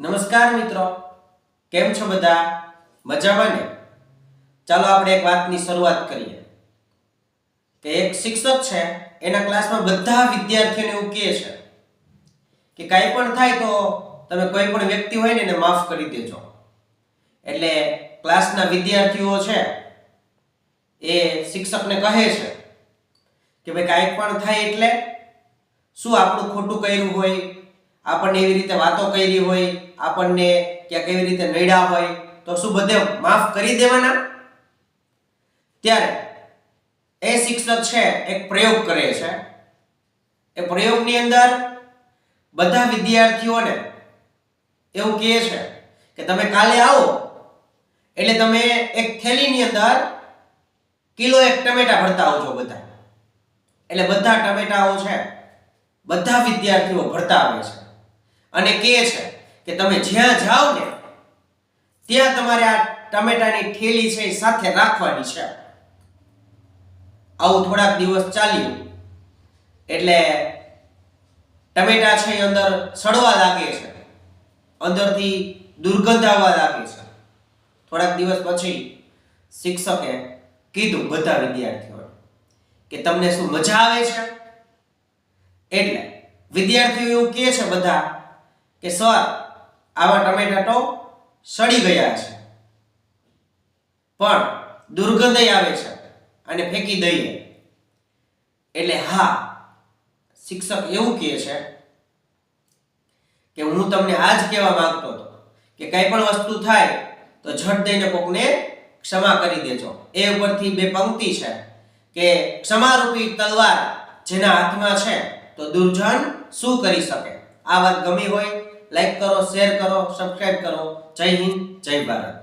નમસ્કાર મિત્રો. કેમ છો બધા? મજામાં ને? ચાલો આપણે એક વાતની શરૂઆત કરીએ. કે એક શિક્ષક છે, એના ક્લાસમાં બધા વિદ્યાર્થીઓને એવું કહે છે કે કાંઈ પણ થાય તો તમે કોઈ પણ વ્યક્તિ હોય ને એને માફ કરી દેજો. એટલે ક્લાસના વિદ્યાર્થીઓ છે, એ શિક્ષકને કહે છે કે ભાઈ કાંઈ પણ થાય એટલે શું આપણું ખોટું કર્યું હોય? આપણને એવી રીતે વાતો કરી હોય, આપણને ક્યાંક એવી રીતે નડ્યા હોય, તો શું બધે માફ કરી દેવાના? ત્યારે એ શિક્ષક છે, એક પ્રયોગ કરે છે. એ પ્રયોગની અંદર બધા વિદ્યાર્થીઓને એવું કહે છે કે તમે કાલે આવો, એટલે તમે એક થેલીની અંદર કિલો એક ટમેટા ભરતા આવજો બધા. એટલે બધા ટમેટાઓ છે, બધા વિદ્યાર્થીઓ ભરતા આવે છે. અને કહે છે કે તમે જ્યાં જાઓ ને, ત્યાં તમારે આ ટમેટાની થેલી છે સાથે રાખવાની છે. આવું થોડાક દિવસ ચાલ્યું. એટલે ટમેટા છે અંદર સડવા લાગે છે. અંદરથી દુર્ગંધ આવવા લાગે છે. થોડાક દિવસ પછી શિક્ષકે કીધું બધા વિદ્યાર્થીઓને કે તમને શું મજા આવે છે? એટલે વિદ્યાર્થીઓ એવું કહે છે બધા કે સર, આવા ટમેટા તો સડી ગયા છે. પણ દુર્ગંધ આવે છે અને ફેંકી દઈએ. એટલે હા, શિક્ષક એવું કહે છે કે હું તમને આ જ કહેવા માંગતો હતો કે કંઈ પણ વસ્તુ થાય તો ઝટ દઈને કોકને ક્ષમા કરી દેજો. એ ઉપરથી બે પંક્તિ છે કે ક્ષમારૂપી તલવાર જેના હાથમાં છે તો દુર્જન શું કરી શકે? આ વાત ગમી હોય લાઈક કરો શેર કરો સબસ્ક્રાઇબ કરો. જય હિન્દ જય ભારત.